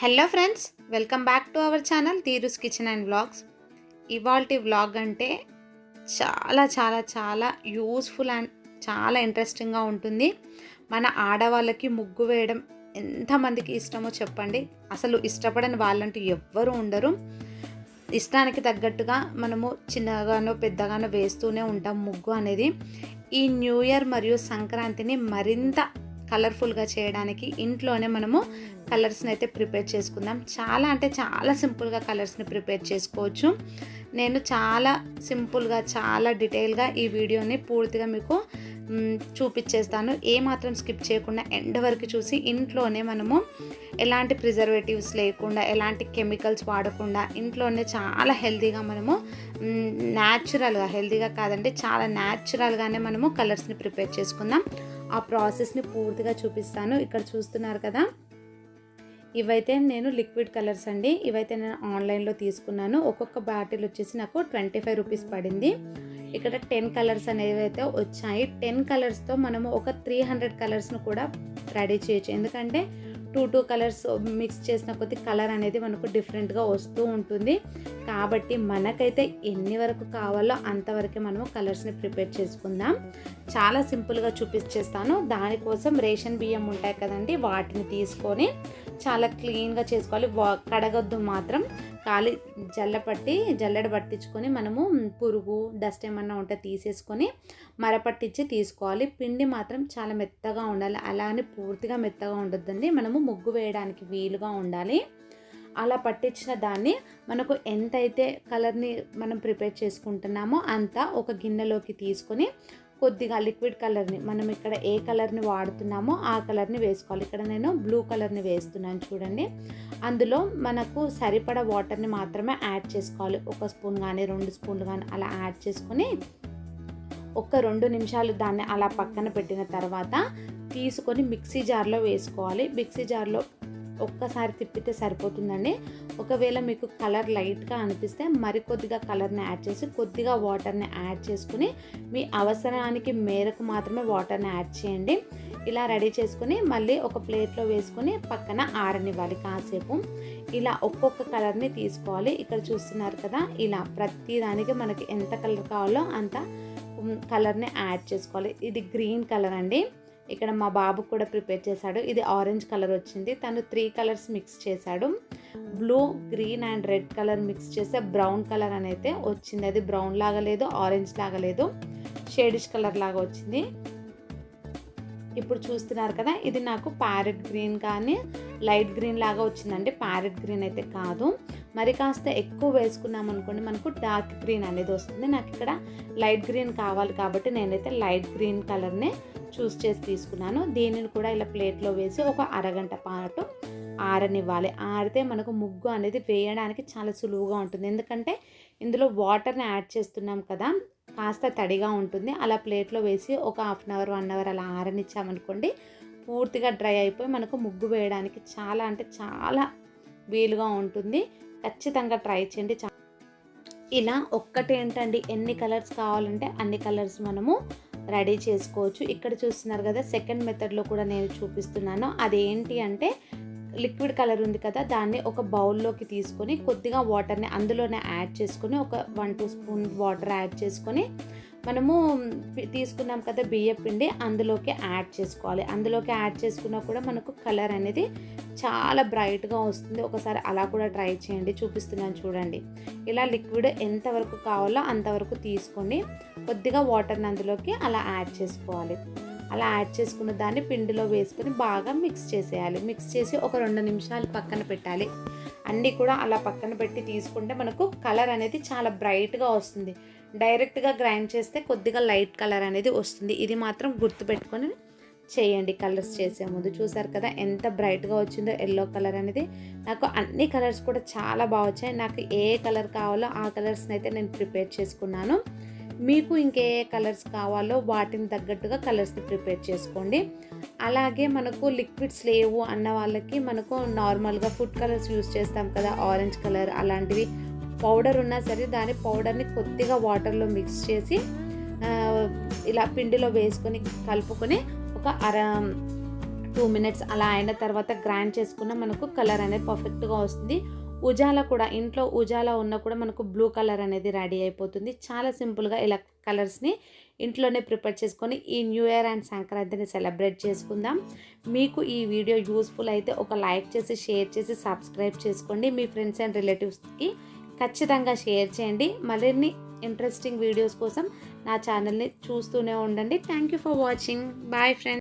Hello friends welcome back to our channel Teerus kitchen and vlogs. ఇవాల్టి vlog అంటే చాలా చాలా చాలా యూస్ఫుల్ అండ్ చాలా ఇంట్రెస్టింగ్గా ఉంటుంది. మన ఆడవాళ్ళకి ముగ్గు వేయడం ఎంతమందికి ఇష్టమో చెప్పండి. అసలు ఇష్టపడని వాళ్ళంటూ ఎవ్వరూ ఉండరు. ఇష్టానికి తగ్గట్టుగా మనము చిన్నగానో పెద్దగానో వేస్తూనే ఉంటాం ముగ్గు అనేది. ఈ న్యూ ఇయర్ మరియు సంక్రాంతిని మరింత కలర్ఫుల్గా చేయడానికి ఇంట్లోనే మనము కలర్స్ని అయితే ప్రిపేర్ చేసుకుందాం. చాలా అంటే చాలా సింపుల్గా కలర్స్ని ప్రిపేర్ చేసుకోవచ్చు. నేను చాలా సింపుల్గా చాలా డీటెయిల్గా ఈ వీడియోని పూర్తిగా మీకు చూపించేస్తాను ఏ మాత్రం స్కిప్ చేయకుండా ఎండ్ వరకు చూసి ఇంట్లోనే మనము ఎలాంటి ప్రిజర్వేటివ్స్ లేకుండా ఎలాంటి కెమికల్స్ వాడకుండా ఇంట్లోనే చాలా హెల్తీగా మనము న్యాచురల్గా హెల్తీగా కాదంటే చాలా న్యాచురల్గానే మనము కలర్స్ని ప్రిపేర్ చేసుకుందాం. ఆ ప్రాసెస్ని పూర్తిగా చూపిస్తాను. ఇక్కడ చూస్తున్నారు కదా. ఇవైతే నేను లిక్విడ్ కలర్స్ అండి. ఇవైతే నేను ఆన్లైన్లో తీసుకున్నాను. ఒక్కొక్క బాటిల్ వచ్చేసి నాకు ట్వంటీ ఫైవ్ రూపీస్ పడింది. ఇక్కడ టెన్ కలర్స్ అనేవి అయితే వచ్చాయి. టెన్ కలర్స్తో మనము ఒక త్రీ హండ్రెడ్ కలర్స్ను కూడా రెడీ చేయొచ్చు. ఎందుకంటే టూ టూ కలర్స్ మిక్స్ చేసిన కొద్ది కలర్ అనేది మనకు డిఫరెంట్గా వస్తూ ఉంటుంది. కాబట్టి మనకైతే ఎన్ని వరకు కావాలో అంతవరకే మనము కలర్స్ని ప్రిపేర్ చేసుకుందాం. చాలా సింపుల్గా చూపించేస్తాను దానికోసం రేషన్ బియ్యం ఉంటాయి కదండి. వాటిని తీసుకొని చాలా క్లీన్గా చేసుకోవాలి. వా కడగొద్దు మాత్రం. ఖాళీ జల్ల పట్టి జల్లెడ పట్టించుకొని మనము పురుగు డస్ట్ ఏమన్నా ఉంటే తీసేసుకొని మరపట్టించి తీసుకోవాలి. పిండి మాత్రం చాలా మెత్తగా ఉండాలి. అలా అని పూర్తిగా మెత్తగా ఉండొద్దండి. మనము ముగ్గు వేయడానికి వీలుగా ఉండాలి. అలా పట్టించిన దాన్ని మనకు ఎంతైతే కలర్ని మనం ప్రిపేర్ చేసుకుంటున్నామో అంత ఒక గిన్నెలోకి తీసుకొని కొద్దిగా లిక్విడ్ కలర్ని మనం ఇక్కడ ఏ కలర్ని వాడుతున్నామో ఆ కలర్ని వేసుకోవాలి. ఇక్కడ నేను బ్లూ కలర్ని వేస్తున్నాను చూడండి. అందులో మనకు సరిపడ వాటర్ని మాత్రమే యాడ్ చేసుకోవాలి. ఒక స్పూన్ కానీ రెండు స్పూన్లు కానీ అలా యాడ్ చేసుకొని ఒక రెండు నిమిషాలు దాన్ని అలా పక్కన పెట్టిన తర్వాత తీసుకొని మిక్సీ జార్లో వేసుకోవాలి. మిక్సీ జార్లో ఒక్కసారి తిప్పితే సరిపోతుందండి. ఒకవేళ మీకు కలర్ లైట్గా అనిపిస్తే మరికొద్దిగా కలర్ని యాడ్ చేసి కొద్దిగా వాటర్ని యాడ్ చేసుకుని మీ అవసరానికి మేరకు మాత్రమే వాటర్ని యాడ్ చేయండి. ఇలా రెడీ చేసుకుని మళ్ళీ ఒక ప్లేట్లో వేసుకుని పక్కన ఆరనివ్వాలి కాసేపు. ఇలా ఒక్కొక్క కలర్ని తీసుకోవాలి. ఇక్కడ చూస్తున్నారు కదా ఇలా ప్రతిదానికి మనకి ఎంత కలర్ కావాలో అంత కలర్ని యాడ్ చేసుకోవాలి. ఇది గ్రీన్ కలర్ అండి. ఇక్కడ మా బాబు కూడా ప్రిపేర్ చేశాడు. ఇది ఆరెంజ్ కలర్ వచ్చింది. తను త్రీ కలర్స్ మిక్స్ చేశాడు. Blue green and red colour mix చేస్తే బ్రౌన్ కలర్ అనేది వచ్చింది. అది బ్రౌన్ లాగా లేదు ఆరెంజ్ లాగా లేదు. షేడిష్ కలర్ లాగా వచ్చింది. ఇప్పుడు చూస్తున్నారు కదా ఇది నాకు ప్యారెట్ గ్రీన్ కానీ లైట్ గ్రీన్ లాగా వచ్చిందండి. ప్యారెట్ గ్రీన్ అయితే కాదు. మరి కాస్త ఎక్కువ వేసుకున్నాం అనుకోండి మనకు డార్క్ గ్రీన్ అనేది వస్తుంది. నాకు ఇక్కడ లైట్ గ్రీన్ కావాలి కాబట్టి నేనైతే లైట్ గ్రీన్ కలర్నే చూస్ చేసి తీసుకున్నాను. దీనిని కూడా ఇలా ప్లేట్లో వేసి ఒక అరగంట పాటు ఆరనివ్వాలి. ఆరితే మనకు ముగ్గు అనేది వేయడానికి చాలా సులువుగా ఉంటుంది. ఎందుకంటే ఇందులో వాటర్ని యాడ్ చేస్తున్నాం కదా కాస్త తడిగా ఉంటుంది. అలా ప్లేట్లో వేసి ఒక half an hour one hour అలా ఆరనిచ్చామనుకోండి పూర్తిగా డ్రై అయిపోయి మనకు ముగ్గు వేయడానికి చాలా అంటే చాలా వీలుగా ఉంటుంది. ఖచ్చితంగా ట్రై చేయండి. చా- ఇలా ఒక్కటేంటండి? ఎన్ని కలర్స్ కావాలంటే అన్ని కలర్స్ మనము రెడీ చేసుకోవచ్చు. ఇక్కడ చూస్తున్నారు కదా సెకండ్ మెథడ్లో కూడా నేను చూపిస్తున్నాను. అదేంటి అంటే లిక్విడ్ కలర్ ఉంది కదా దాన్ని ఒక బౌల్లోకి తీసుకొని కొద్దిగా వాటర్ని అందులోనే యాడ్ చేసుకొని ఒక one two spoon water add చేసుకొని మనము తీసుకున్నాం కదా బియ్య పిండి అందులోకి యాడ్ చేసుకోవాలి. అందులోకి యాడ్ చేసుకున్నా కూడా మనకు కలర్ అనేది చాలా బ్రైట్గా వస్తుంది. ఒకసారి అలా కూడా ట్రై చేయండి చూపిస్తున్నాను చూడండి. ఇలా లిక్విడ్ ఎంతవరకు కావాలో అంతవరకు తీసుకొని కొద్దిగా వాటర్ని అందులోకి అలా యాడ్ చేసుకోవాలి. అలా యాడ్ చేసుకున్న దాన్ని పిండిలో వేసుకొని బాగా మిక్స్ చేసేయాలి. మిక్స్ చేసి ఒక రెండు నిమిషాలు పక్కన పెట్టాలి. అన్నీ కూడా అలా పక్కన పెట్టి తీసుకుంటే మనకు కలర్ అనేది చాలా బ్రైట్గా వస్తుంది. డైరెక్ట్గా గ్రైండ్ చేస్తే కొద్దిగా లైట్ కలర్ అనేది వస్తుంది. ఇది మాత్రం గుర్తుపెట్టుకొని చేయండి. కలర్స్ చేసే ముందు చూసారు కదా ఎంత బ్రైట్గా వచ్చిందో ఎల్లో కలర్ అనేది. నాకు అన్ని కలర్స్ కూడా చాలా బాగా వచ్చాయి. నాకు ఏ కలర్ కావాలో ఆ కలర్స్ని అయితే నేను ప్రిపేర్ చేసుకున్నాను. మీకు ఇంకే ఏ కలర్స్ కావాలో వాటిని తగ్గట్టుగా కలర్స్ని ప్రిపేర్ చేసుకోండి. అలాగే మనకు లిక్విడ్స్ లేవు అన్న వాళ్ళకి మనకు నార్మల్గా ఫుడ్ కలర్స్ యూస్ చేస్తాం కదా ఆరెంజ్ కలర్ అలాంటివి. పౌడర్ ఉన్నా సరే దాని పౌడర్ని కొద్దిగా వాటర్లో మిక్స్ చేసి ఇలా పిండిలో వేసుకొని కలుపుకొని ఒక అర టూ మినిట్స్ అలా అయిన తర్వాత గ్రైండ్ చేసుకున్న మనకు కలర్ అనేది పర్ఫెక్ట్గా వస్తుంది. ఉజాల కూడా ఇంట్లో ఉజాల ఉన్న కూడా మనకు బ్లూ కలర్ అనేది రెడీ అయిపోతుంది. చాలా సింపుల్గా ఇలా కలర్స్ని ఇంట్లోనే ప్రిపేర్ చేసుకొని ఈ న్యూ ఇయర్ అండ్ సంక్రాంతిని సెలబ్రేట్ చేసుకుందాం. మీకు ఈ వీడియో యూస్ఫుల్ అయితే ఒక లైక్ చేసి షేర్ చేసి సబ్స్క్రైబ్ చేసుకోండి. మీ ఫ్రెండ్స్ అండ్ రిలేటివ్స్కి ఖచ్చితంగా షేర్ చేయండి. మరిన్ని ఇంట్రెస్టింగ్ వీడియోస్ కోసం నా ఛానల్ని చూస్తూనే ఉండండి. Thank you for watching bye friends